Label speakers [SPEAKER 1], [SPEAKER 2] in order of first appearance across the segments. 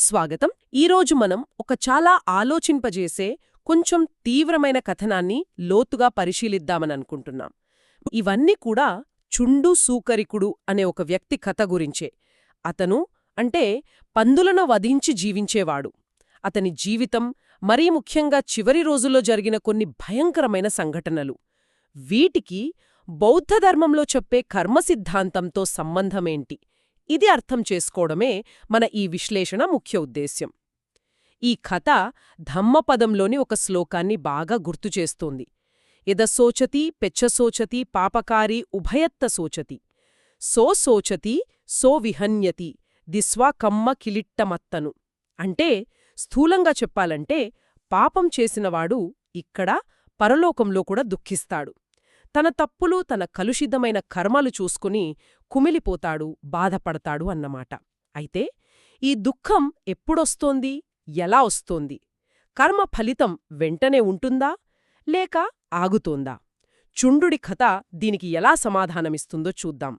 [SPEAKER 1] స్వాగతం. ఈరోజు మనం ఒక చాలా ఆలోచింపజేసే కొంచెం తీవ్రమైన కథనాన్ని లోతుగా పరిశీలిద్దామననుకుంటున్నాం ఇవన్నీ కూడా చుండు సూకరికుడు అనే ఒక వ్యక్తి కథ గురించే. అతను అంటే పందులను వధించి జీవించేవాడు. అతని జీవితం మరీ ముఖ్యంగా చివరి రోజుల్లో జరిగిన కొన్ని భయంకరమైన సంఘటనలు. వీటికి బౌద్ధధర్మంలో చెప్పే కర్మ సిద్ధాంతంతో సంబంధమేంటి? ఇది అర్థం చేసుకోవడమే మన ఈ విశ్లేషణ ముఖ్య ఉద్దేశ్యం. ఈ కథ ధమ్మపదంలోని ఒక శ్లోకాన్ని బాగా గుర్తుచేస్తోంది ఎదసోచతి పెచ్చసోచతి పాపకారి ఉభయత్త సోచతి సో సోచతి సో విహన్యతి దిస్వా కమ్మ కిలిట్టమత్తను. అంటే స్థూలంగా చెప్పాలంటే పాపం చేసినవాడు ఇక్కడ పరలోకంలో కూడా దుఃఖిస్తాడు. తన తప్పులు తన కలుషితమైన కర్మలు చూసుకుని కుమిలిపోతాడు బాధపడతాడు అన్నమాట. అయితే ఈ దుఃఖం ఎప్పుడొస్తోంది? ఎలా వస్తోంది? కర్మ ఫలితం వెంటనే ఉంటుందా? లేక ఆగుతోందా? చుండుడి కథ దీనికి ఎలా సమాధానమిస్తుందో చూద్దాం.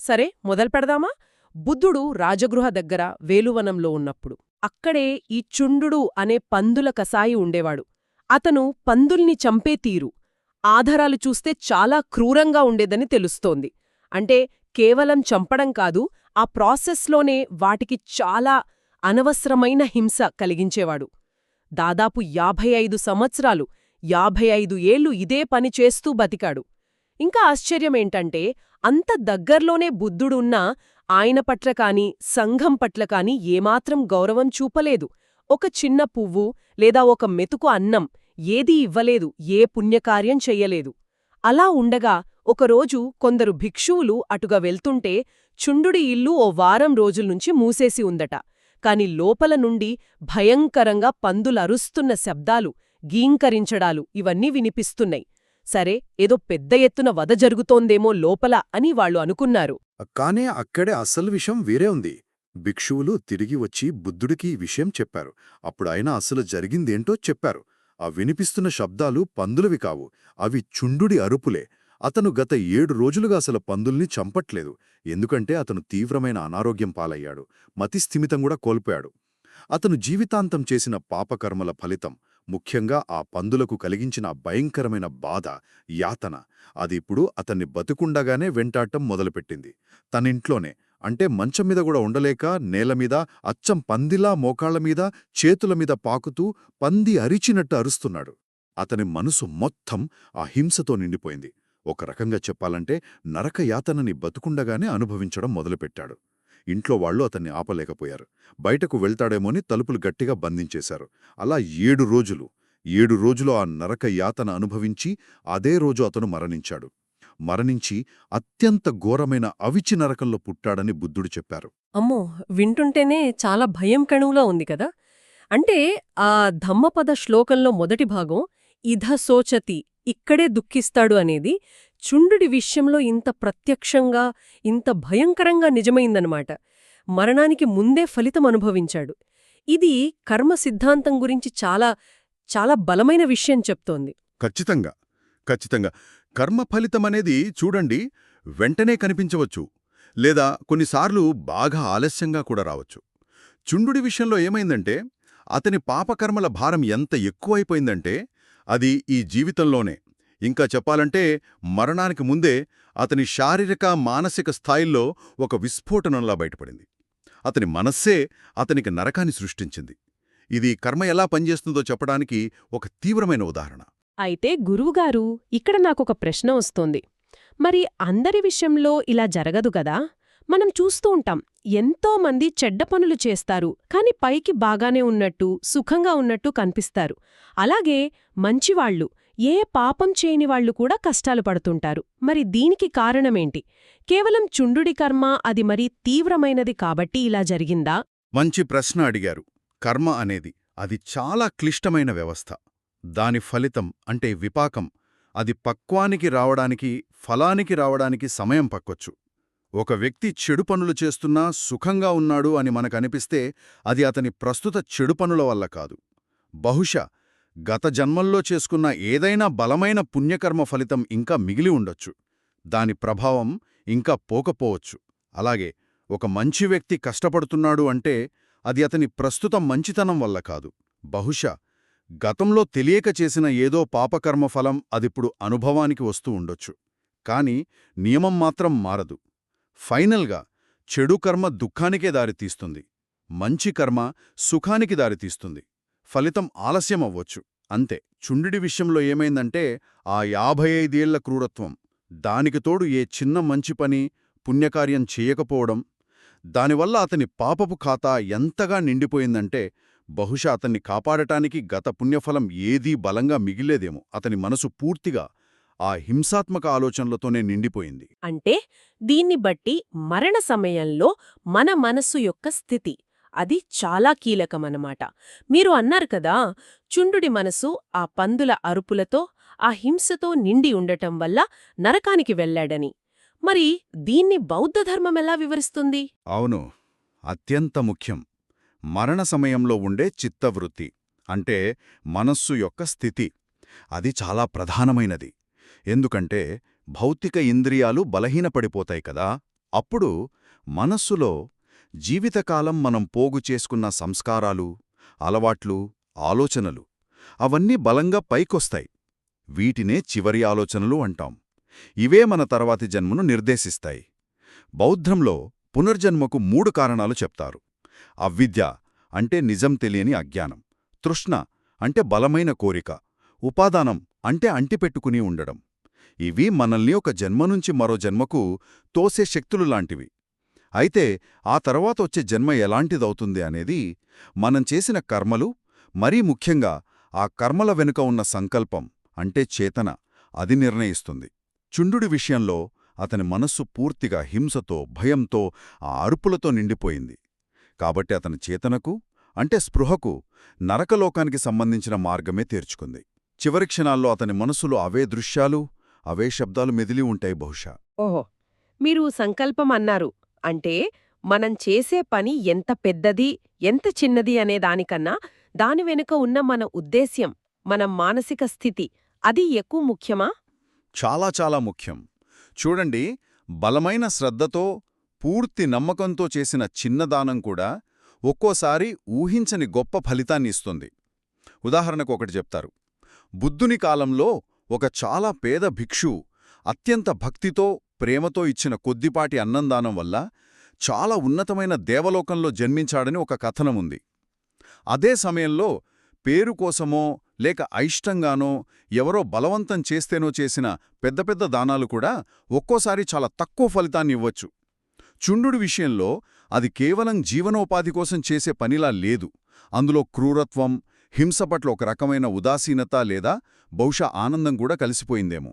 [SPEAKER 1] సరే మొదలుపెడదామా బుద్ధుడు రాజగృహ దగ్గర వేలువనంలో ఉన్నప్పుడు అక్కడే ఈ చుండుడు అనే పందుల కసాయి ఉండేవాడు. అతను పందుల్ని చంపే తీరు. ఆధారాలు చూస్తే చాలా క్రూరంగా ఉండేదని తెలుస్తోంది. అంటే కేవలం చంపడం కాదు ఆ ప్రాసెస్లోనే వాటికి చాలా అనవసరమైన హింస కలిగించేవాడు. దాదాపు యాభై ఐదు సంవత్సరాలు యాభై ఐదు ఏళ్ళు ఇదే పని చేస్తూ బతికాడు. ఇంకా ఆశ్చర్యమేంటంటే అంత దగ్గర్లోనే బుద్ధుడున్నా ఆయన పట్ల కాని సంఘం పట్ల కాని ఏమాత్రం గౌరవం చూపలేదు. ఒక చిన్న పువ్వు లేదా ఒక మెతుకు అన్నం ఏదీ ఇవ్వలేదు ఏ పుణ్యకార్యం చెయ్యలేదు. అలా ఉండగా ఒకరోజు కొందరు భిక్షువులు అటుగా వెళ్తుంటే చుండుడి ఇల్లు ఓ వారం రోజుల్నుంచి మూసేసి ఉందట. కాని లోపల నుండి భయంకరంగా పందులరుస్తున్న శబ్దాలు గీంకరించడాలు ఇవన్నీ వినిపిస్తున్నాయి. సరే ఏదో పెద్ద ఎత్తున వద జరుగుతోందేమో లోపల అని వాళ్ళు అనుకున్నారు.
[SPEAKER 2] కానే అక్కడే అసలు విషయం వేరే ఉంది. భిక్షువులు తిరిగి వచ్చి బుద్ధుడికి ఈ విషయం చెప్పారు. అప్పుడు ఆయన అసలు జరిగిందేంటో చెప్పారు. ఆ వినిపిస్తున్న శబ్దాలు పందులవి కావు. అవి చుండుడి అరుపులే. అతను గత ఏడు రోజులుగా అసలు పందుల్ని చంపట్లేదు. ఎందుకంటే అతను తీవ్రమైన అనారోగ్యం పాలయ్యాడు. మతిస్థిమితం కూడా కోల్పోయాడు. అతను జీవితాంతం చేసిన పాపకర్మల ఫలితం ముఖ్యంగా ఆ పందులకు కలిగించిన భయంకరమైన బాధ యాతన. అది ఇప్పుడు అతన్ని బతుకుండగానే వెంటాటం మొదలుపెట్టింది. తనింట్లోనే అంటే మంచం మీద కూడా ఉండలేక నేలమీద అచ్చం పందిలా మోకాళ్ళమీద చేతుల మీద పాకుతూ పంది అరిచినట్టు అరుస్తున్నాడు. అతని మనసు మొత్తం ఆ హింసతో నిండిపోయింది. ఒక రకంగా చెప్పాలంటే నరకయాతనని బతుకుండగానే అనుభవించడం మొదలుపెట్టాడు. ఇంట్లో వాళ్ళు అతన్ని ఆపలేకపోయారు. బయటకు వెళ్తాడేమోని తలుపులు గట్టిగా బంధించేశారు. అలా ఏడు రోజులు ఏడు రోజులు ఆ నరక యాతన అనుభవించి అదే రోజు అతను మరణించాడు. మరణించి అత్యంత ఘోరమైన అవిచి నరకంలో పుట్టాడని బుద్ధుడు చెప్పారు.
[SPEAKER 1] అమ్మో! వింటుంటేనే చాలా భయం కణువులా ఉంది కదా? అంటే ఆ ధమ్మపద శ్లోకంలో మొదటి భాగం ఇధ సోచతి ఇక్కడే దుఃఖిస్తాడు అనేది చుండుడి విషయంలో ఇంత ప్రత్యక్షంగా ఇంత భయంకరంగా నిజమైందనమాట మరణానికి ముందే ఫలితం అనుభవించాడు. ఇది కర్మ సిద్ధాంతం గురించి చాలా చాలా బలమైన విషయం చెప్తోంది.
[SPEAKER 2] ఖచ్చితంగా ఖచ్చితంగా. కర్మ ఫలితమనేది చూడండి వెంటనే కనిపించవచ్చు లేదా కొన్నిసార్లు బాగా ఆలస్యంగా కూడా రావచ్చు. చుండుడి విషయంలో ఏమైందంటే అతని పాపకర్మల భారం ఎంత ఎక్కువైపోయిందంటే అది ఈ జీవితంలోనే. ఇంకా చెప్పాలంటే మరణానికి ముందే అతని శారీరక మానసిక స్థాయిల్లో ఒక విస్ఫోటనంలా బయటపడింది. అతని మనస్సే అతనికి నరకాన్ని సృష్టించింది. ఇది కర్మ ఎలా పనిచేస్తుందో చెప్పడానికి ఒక తీవ్రమైన ఉదాహరణ.
[SPEAKER 3] అయితే గురువుగారు ఇక్కడ నాకొక ప్రశ్న వస్తోంది. మరి అందరి విషయంలో ఇలా జరగదు గదా? మనం చూస్తూ ఉంటాం ఎంతో మంది చెడ్డ పనులు చేస్తారు కాని పైకి బాగానే ఉన్నట్టు సుఖంగా ఉన్నట్టు కనిపిస్తారు. అలాగే మంచివాళ్ళు ఏ పాపం చేయని వాళ్ళు కూడా కష్టాలు పడుతుంటారు. మరి దీనికి కారణమేంటి? కేవలం చుండుడి కర్మ అది మరీ తీవ్రమైనది కాబట్టి ఇలా జరిగిందా?
[SPEAKER 2] మంచి ప్రశ్న అడిగారు. కర్మ అనేది అది చాలా క్లిష్టమైన వ్యవస్థ. దాని ఫలితం అంటే విపాకం. అది పక్వానికి రావడానికి ఫలానికి రావడానికి సమయం పక్కొచ్చు. ఒక వ్యక్తి చెడు పనులు చేస్తున్నా సుఖంగా ఉన్నాడు అని మనకనిపిస్తే అది అతని ప్రస్తుత చెడు పనుల వల్ల కాదు. బహుశా గత జన్మల్లో చేసుకున్న ఏదైనా బలమైన పుణ్యకర్మ ఫలితం ఇంకా మిగిలి ఉండొచ్చు. దాని ప్రభావం ఇంకా పోకపోవచ్చు. అలాగే ఒక మంచి వ్యక్తి కష్టపడుతున్నాడు అంటే అది అతని ప్రస్తుత మంచితనం వల్ల కాదు. బహుశా గతంలో తెలియక చేసిన ఏదో పాపకర్మ ఫలం అదిప్పుడు అనుభవానికి వస్తూ ఉండొచ్చు. కాని నియమం మాత్రం మారదు. ఫైనల్గా చెడు కర్మ దుఃఖానికే దారితీస్తుంది. మంచి కర్మ సుఖానికి దారితీస్తుంది. ఫలితం ఆలస్యమవ్వచ్చు. అంతే. చుండిడి విషయంలో ఏమైందంటే ఆ యాభై ఐదేళ్ళ క్రూరత్వం దానికి తోడు ఏ చిన్న మంచి పని పుణ్యకార్యం చేయకపోవడం దానివల్ల అతని పాపపు ఖాతా ఎంతగా నిండిపోయిందంటే బహుశా అతన్ని కాపాడటానికి గత పుణ్యఫలం ఏదీ బలంగా మిగిలేదేమో. అతని మనసు పూర్తిగా ఆ హింసాత్మక ఆలోచనలతోనే నిండిపోయింది.
[SPEAKER 1] అంటే దీన్ని బట్టి మరణ సమయంలో మన మనస్సు యొక్క స్థితి. అది చాలా కీలకమన్నమాట. మీరు అన్నారు కదా చుండుడి మనసు ఆ పందుల అరుపులతో ఆ హింసతో నిండి ఉండటం వల్ల నరకానికి వెళ్ళాడని. మరి దీన్ని బౌద్ధ ధర్మం ఎలా వివరిస్తుంది?
[SPEAKER 2] అవును. అత్యంత ముఖ్యం. మరణ సమయంలో ఉండే చిత్తవృత్తి అంటే మనస్సు యొక్క స్థితి. అది చాలా ప్రధానమైనది. ఎందుకంటే భౌతిక ఇంద్రియాలు బలహీనపడిపోతాయి కదా. అప్పుడు మనస్సులో జీవితకాలం మనం పోగు చేసుకున్న సంస్కారాలు అలవాట్లు ఆలోచనలు అవన్నీ బలంగా పైకొస్తాయి. వీటినే చివరి ఆలోచనలు అంటాం. ఇవే మన తర్వాతి జన్మను నిర్దేశిస్తాయి. బౌద్ధంలో పునర్జన్మకు మూడు కారణాలు చెప్తారు. అవిద్య అంటే నిజం తెలియని అజ్ఞానం తృష్ణ అంటే బలమైన కోరిక ఉపాదానం అంటే అంటిపెట్టుకుని ఉండడం. ఇవి మనల్ని ఒక జన్మ నుంచి మరో జన్మకు తోసే శక్తులు లాంటివి. అయితే ఆ తర్వాత వచ్చే జన్మ ఎలాంటిదవుతుంది అనేది మనం చేసిన కర్మలు మరీ ముఖ్యంగా ఆ కర్మల వెనుక ఉన్న సంకల్పం అంటే చేతన అది నిర్ణయిస్తుంది. చుండుడి విషయంలో అతని మనస్సు పూర్తిగా హింసతో భయంతో ఆ అరుపులతో నిండిపోయింది. కాబట్టి అతని చేతనకు అంటే స్పృహకు నరకలోకానికి సంబంధించిన మార్గమే తీర్చుకుంది. చివరి క్షణాల్లో అతని మనసులో అవే దృశ్యాలు అవే శబ్దాలు మెదిలి ఉంటాయి బహుశా.
[SPEAKER 1] ఓహో! మీరు సంకల్పం అన్నారు. అంటే మనం చేసే పని ఎంత పెద్దది ఎంత చిన్నది అనే దానికన్నా దాని వెనుక ఉన్న మన ఉద్దేశ్యం మన మానసిక స్థితి అది ఎక్కువ ముఖ్యమా?
[SPEAKER 2] చాలా చాలా ముఖ్యం. చూడండి బలమైన శ్రద్ధతో పూర్తి నమ్మకంతో చేసిన చిన్నదానం కూడా ఒక్కోసారి ఊహించని గొప్ప ఫలితాన్ని ఇస్తుంది. ఉదాహరణకు ఒకటి చెప్తారు. బుద్ధుని కాలంలో ఒక చాలా పేద భిక్షు అత్యంత భక్తితో ప్రేమతో ఇచ్చిన కొద్దిపాటి అన్నందానం వల్ల చాలా ఉన్నతమైన దేవలోకంలో జన్మించాడని ఒక కథనముంది అదే సమయంలో పేరు కోసమో లేక అయిష్టంగానో ఎవరో బలవంతం చేస్తేనో చేసిన పెద్ద పెద్ద దానాలు కూడా ఒక్కోసారి చాలా తక్కువ ఫలితాన్ని ఇవ్వచ్చు. చుండుడి విషయంలో అది కేవలం జీవనోపాధి కోసం చేసే పనిలా లేదు. అందులో క్రూరత్వం హింస పట్ల ఒక రకమైన ఉదాసీనత లేదా బహుశా ఆనందం కూడా కలిసిపోయిందేమో.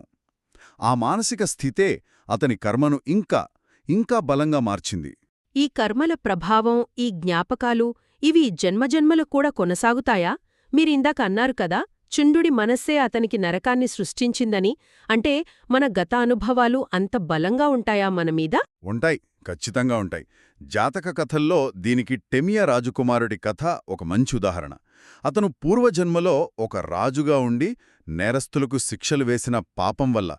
[SPEAKER 2] ఆ మానసిక స్థితే అతని కర్మను ఇంకా ఇంకా బలంగా మార్చింది.
[SPEAKER 1] ఈ కర్మల ప్రభావం ఈ జ్ఞాపకాలు ఇవి జన్మజన్మలు కూడా కొనసాగుతాయా? మీరిందాక అన్నారు కదా చుండుడి మనస్సే అతనికి నరకాన్ని సృష్టించిందని అంటే మన గత అనుభవాలు అంత బలంగా ఉంటాయా మనమీద
[SPEAKER 2] ఉంటాయి. ఖచ్చితంగా ఉంటాయి. జాతక కథల్లో దీనికి టెమియా రాజకుమారుడి కథ ఒక మంచి ఉదాహరణ. అతను పూర్వజన్మలో ఒక రాజుగా ఉండి నేరస్తులకు శిక్షలు వేసిన పాపం వల్ల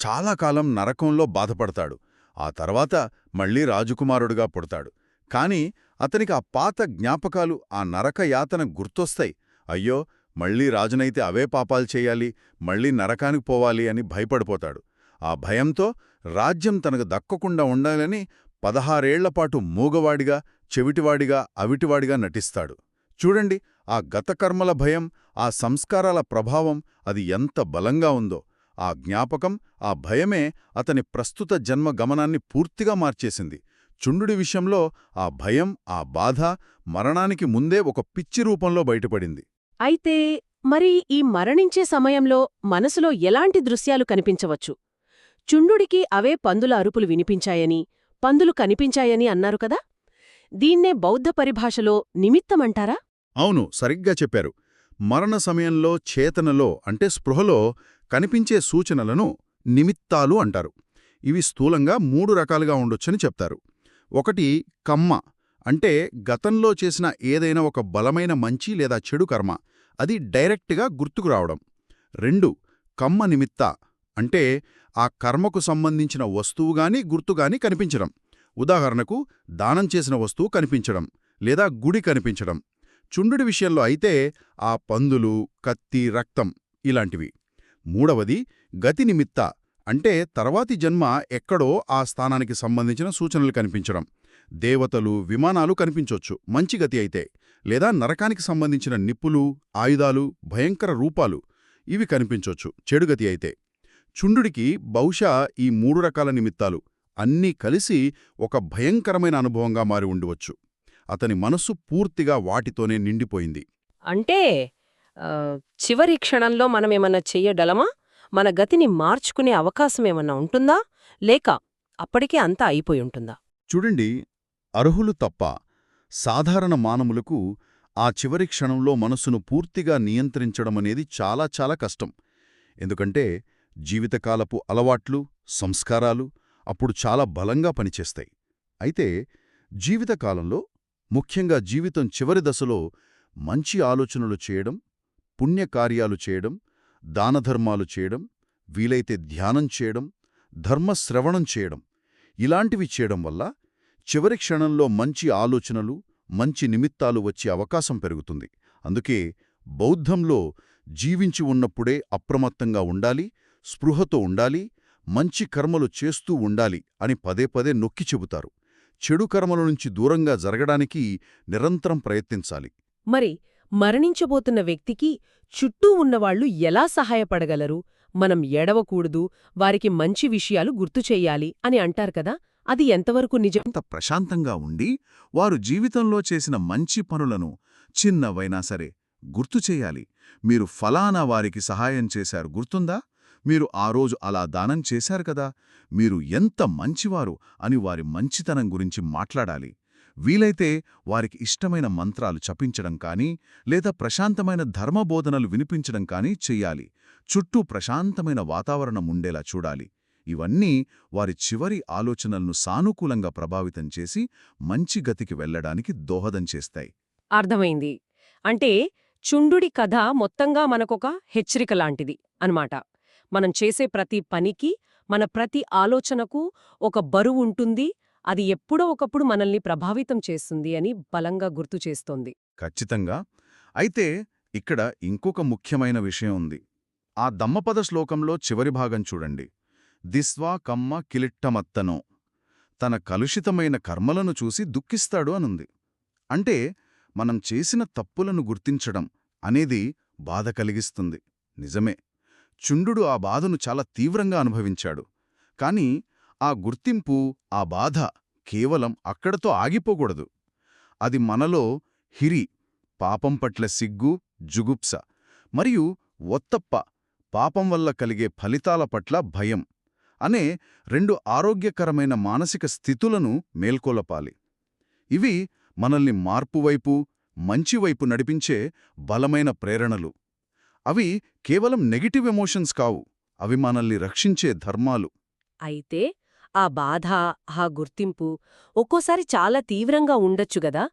[SPEAKER 2] చాలా కాలం నరకంలో బాధపడతాడు. ఆ తర్వాత మళ్ళీ రాజకుమారుడుగా పుడతాడు. కాని అతనికి ఆ పాత జ్ఞాపకాలు ఆ నరక యాతన గుర్తొస్తాయి. అయ్యో మళ్ళీ రాజునైతే అవే పాపాలు చేయాలి మళ్ళీ నరకానికి పోవాలి అని భయపడిపోతాడు. ఆ భయంతో రాజ్యం తనకు దక్కకుండా ఉండాలని పదహారేళ్ళపాటు మూగవాడిగా చెవిటివాడిగా అవిటివాడిగా నటిస్తాడు. చూడండి ఆ గతకర్మల భయం ఆ సంస్కారాల ప్రభావం అది ఎంత బలంగా ఉందో. ఆ జ్ఞాపకం ఆ భయమే అతని ప్రస్తుత జన్మ గమనాన్ని పూర్తిగా మార్చేసింది. చుండుడి విషయంలో ఆ భయం ఆ బాధ మరణానికి ముందే ఒక పిచ్చి రూపంలో బయటపడింది.
[SPEAKER 1] అయితే మరి ఈ మరణించే సమయంలో మనసులో ఎలాంటి దృశ్యాలు కనిపించవచ్చు? చుండుడికి అవే పందుల అరుపులు వినిపించాయని పందులు కనిపించాయని అన్నారు కదా? దీన్నే బౌద్ధ పరిభాషలో నిమిత్తమంటారా?
[SPEAKER 2] అవును సరిగ్గా చెప్పారు. మరణ సమయంలో చేతనలో అంటే స్పృహలో కనిపించే సూచనలను నిమిత్తాలు అంటారు. ఇవి స్థూలంగా మూడు రకాలుగా ఉండొచ్చని చెప్తారు. ఒకటి కమ్మ అంటే గతంలో చేసిన ఏదైనా ఒక బలమైన మంచి లేదా చెడు కర్మ అది డైరెక్ట్గా గుర్తుకు రావడం. రెండు కమ్మ నిమిత్త అంటే ఆ కర్మకు సంబంధించిన వస్తువుగాని గుర్తుగాని కనిపించడం. ఉదాహరణకు దానం చేసిన వస్తువు కనిపించడం
[SPEAKER 4] లేదా గుడి కనిపించడం. చుండుడి విషయంలో అయితే ఆ పందులు కత్తి రక్తం ఇలాంటివి. మూడవది గతి నిమిత్త అంటే తర్వాతి జన్మ ఎక్కడో ఆ స్థానానికి సంబంధించిన సూచనలు కనిపించడం. దేవతలు విమానాలు కనిపించొచ్చు మంచి గతి అయితే లేదా నరకానికి సంబంధించిన నిప్పులు ఆయుధాలు భయంకర రూపాలు ఇవి కనిపించొచ్చు చెడుగతి అయితే. చుండుడికి బహుశా ఈ మూడు రకాల నిమిత్తాలు అన్నీ కలిసి ఒక భయంకరమైన అనుభవంగా మారి ఉండవచ్చు. అతని మనస్సు పూర్తిగా వాటితోనే నిండిపోయింది.
[SPEAKER 1] అంటే చివరి క్షణంలో మనమేమన్నా చెయ్యగలమా? మన గతిని మార్చుకునే అవకాశం ఏమన్నా ఉంటుందా? లేక అప్పటికే అంతా అయిపోయి ఉంటుందా?
[SPEAKER 4] చూడండి అర్హులు తప్ప సాధారణ మానవులకు ఆ చివరి క్షణంలో మనసును పూర్తిగా నియంత్రించడమనేది చాలా చాలా కష్టం. ఎందుకంటే జీవితకాలపు అలవాట్లు సంస్కారాలు అప్పుడు చాలా బలంగా పనిచేస్తాయి. అయితే జీవితకాలంలో ముఖ్యంగా జీవితం చివరి దశలో మంచి ఆలోచనలు చేయడం పుణ్యకార్యాలు చేయడం దానధర్మాలు చేయడం వీలైతే ధ్యానం చేయడం ధర్మశ్రవణం చేయడం ఇలాంటివి చేయడం వల్ల చివరి క్షణంలో మంచి ఆలోచనలు మంచి నిమిత్తాలు వచ్చే అవకాశం పెరుగుతుంది. అందుకే బౌద్ధంలో జీవించి ఉన్నప్పుడే అప్రమత్తంగా ఉండాలి స్పృహతో ఉండాలి మంచి కర్మలు చేస్తూ ఉండాలి అని పదే పదే నొక్కి చెబుతారు. చెడు కర్మల నుంచి దూరంగా జరగడానికి నిరంతరం ప్రయత్నించాలి.
[SPEAKER 5] మరి మరణించబోతున్న వ్యక్తికి చుట్టూ ఉన్నవాళ్ళు ఎలా సహాయపడగలరు? మనం ఎడవకూడదు వారికి మంచి విషయాలు గుర్తు చెయ్యాలి అని అంటారు కదా అది ఎంతవరకు నిజం?
[SPEAKER 2] ప్రశాంతంగా ఉండి వారు జీవితంలో చేసిన మంచి పనులను చిన్నవైనా సరే గుర్తు చేయాలి. మీరు ఫలానా వారికి సహాయం చేశారు గుర్తుందా? మీరు ఆ రోజు అలా దానం చేశారు కదా మీరు ఎంత మంచివారు అని వారి మంచితనం గురించి మాట్లాడాలి. వీలైతే వారికి ఇష్టమైన మంత్రాలు చపించడం కానీ లేదా ప్రశాంతమైన ధర్మబోధనలు వినిపించడం కానీ చెయ్యాలి. చుట్టూ ప్రశాంతమైన వాతావరణం ఉండేలా చూడాలి. ఇవన్నీ వారి చివరి ఆలోచనలను సానుకూలంగా ప్రభావితం చేసి మంచి గతికి వెళ్ళడానికి దోహదం చేస్తాయి.
[SPEAKER 1] అర్థమైంది. అంటే చుండుడి కథ మొత్తంగా మనకొక హెచ్చరిక లాంటిది అన్నమాట. మనం చేసే ప్రతి పనికి మన ప్రతి ఆలోచనకు ఒక బరువు ఉంటుంది. అది ఎప్పుడో ఒకప్పుడు మనల్ని ప్రభావితం చేస్తుంది అని బలంగా గుర్తు చేస్తోంది.
[SPEAKER 2] ఖచ్చితంగా. అయితే ఇక్కడ ఇంకొక ముఖ్యమైన విషయం ఉంది. ఆ దమ్మపద శ్లోకంలో చివరి భాగం చూడండి. దిస్వా కమ్మ కిలిట్టమత్తనో. తన కలుషితమైన కర్మలను చూసి దుఃఖిస్తాడు అనుంది. అంటే మనం చేసిన తప్పులను గుర్తించడం అనేది బాధ కలిగిస్తుంది. నిజమే. చుండుడు ఆ బాధను చాలా తీవ్రంగా అనుభవించాడు. కాని ఆ గుర్తింపు ఆ బాధ కేవలం అక్కడతో ఆగిపోకూడదు. అది మనలో హిరి పాపం పట్ల సిగ్గు జుగుప్స మరియు ఒత్తప్ప పాపం వల్ల కలిగే ఫలితాల పట్ల భయం అనే రెండు ఆరోగ్యకరమైన మానసిక స్థితులను మేల్కొలపాలి. ఇవి మనల్ని మార్పువైపు మంచివైపు నడిపించే బలమైన ప్రేరణలు. అవి కేవలం నెగిటివ్ ఎమోషన్స్ కావు. అవి మనల్ని రక్షించే ధర్మాలు.
[SPEAKER 1] అయితే ఆ బాధ ఆ గుర్తింపు ఒక్కోసారి చాలా తీవ్రంగా ఉండొచ్చు గదా.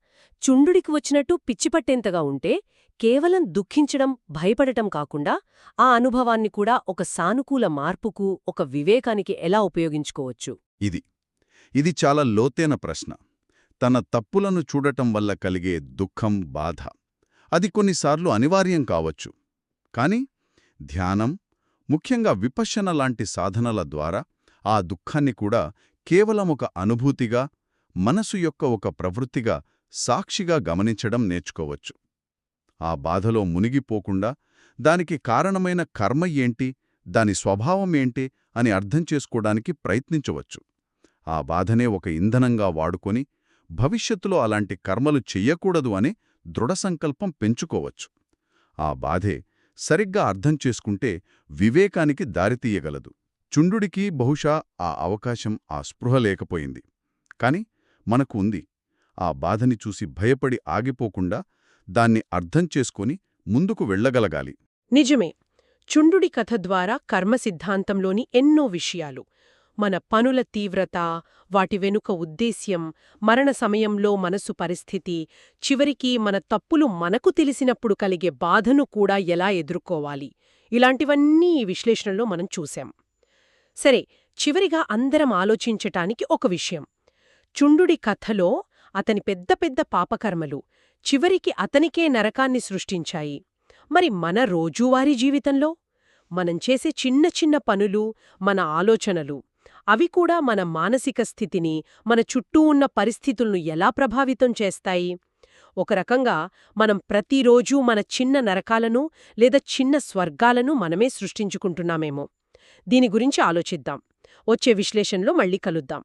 [SPEAKER 1] చుండుడికి వచ్చినట్టు పిచ్చిపట్టేంతగా ఉంటే కేవలం దుఃఖించడం భయపడటం కాకుండా ఆ అనుభవాన్ని కూడా ఒక సానుకూల మార్పుకు ఒక వివేకానికి ఎలా ఉపయోగించుకోవచ్చు?
[SPEAKER 2] ఇది. ఇది చాలా లోతైన ప్రశ్న. తన తప్పులను చూడటం వల్ల కలిగే దుఃఖం బాధ. అది కొన్నిసార్లు అనివార్యం కావచ్చు. కాని ధ్యానం ముఖ్యంగా విపశ్యన లాంటి సాధనల ద్వారా ఆ దుఃఖాన్ని కూడా కేవలం ఒక అనుభూతిగా మనసు యొక్క ఒక ప్రవృత్తిగా సాక్షిగా గమనించడం నేర్చుకోవచ్చు. ఆ బాధలో మునిగిపోకుండా దానికి కారణమైన కర్మ ఏంటి దాని స్వభావం ఏంటి అని అర్థం చేసుకోవడానికి ప్రయత్నించవచ్చు. ఆ బాధనే ఒక ఇంధనంగా వాడుకొని భవిష్యత్తులో అలాంటి కర్మలు చెయ్యకూడదు అనే దృఢసంకల్పం పెంచుకోవచ్చు. ఆ బాధే సరిగ్గా అర్థం చేసుకుంటే వివేకానికి దారితీయగలదు చుండుడికి బహుశా ఆ అవకాశం ఆ స్పృహ లేకపోయింది. కాని మనకు ఉంది. ఆ బాధని చూసి భయపడి ఆగిపోకుండా దాన్ని అర్థం చేసుకుని ముందుకు వెళ్ళగలగాలి.
[SPEAKER 5] నిజమే. చుండుడి కథ ద్వారా కర్మ సిద్ధాంతంలోని ఎన్నో విషయాలు మన పనుల తీవ్రత వాటి వెనుక ఉద్దేశ్యం మరణ సమయంలో మనసు పరిస్థితి చివరికి మన తప్పులు మనకు తెలిసినప్పుడు కలిగే బాధను కూడా ఎలా ఎదుర్కోవాలి? ఇలాంటివన్నీ ఈ విశ్లేషణలో మనం చూశాం. సరే చివరిగా అందరం ఆలోచించటానికి ఒక విషయం. చుండుడి కథలో
[SPEAKER 1] అతని పెద్ద పెద్ద పాపకర్మలు చివరికి అతనికే నరకాన్ని సృష్టించాయి. మరి మన రోజువారీ జీవితంలో? మనం చేసే చిన్న చిన్న పనులు మన ఆలోచనలు అవి కూడా మన మానసిక స్థితిని మన చుట్టూ ఉన్న పరిస్థితులను ఎలా ప్రభావితం చేస్తాయి? ఒక రకంగా మనం ప్రతిరోజూ మన చిన్న నరకాలను లేదా చిన్న స్వర్గాలను మనమే సృష్టించుకుంటున్నామేమో. దీని గురించి ఆలోచిద్దాం. వచ్చే విశ్లేషణలో మళ్ళీ కలుద్దాం.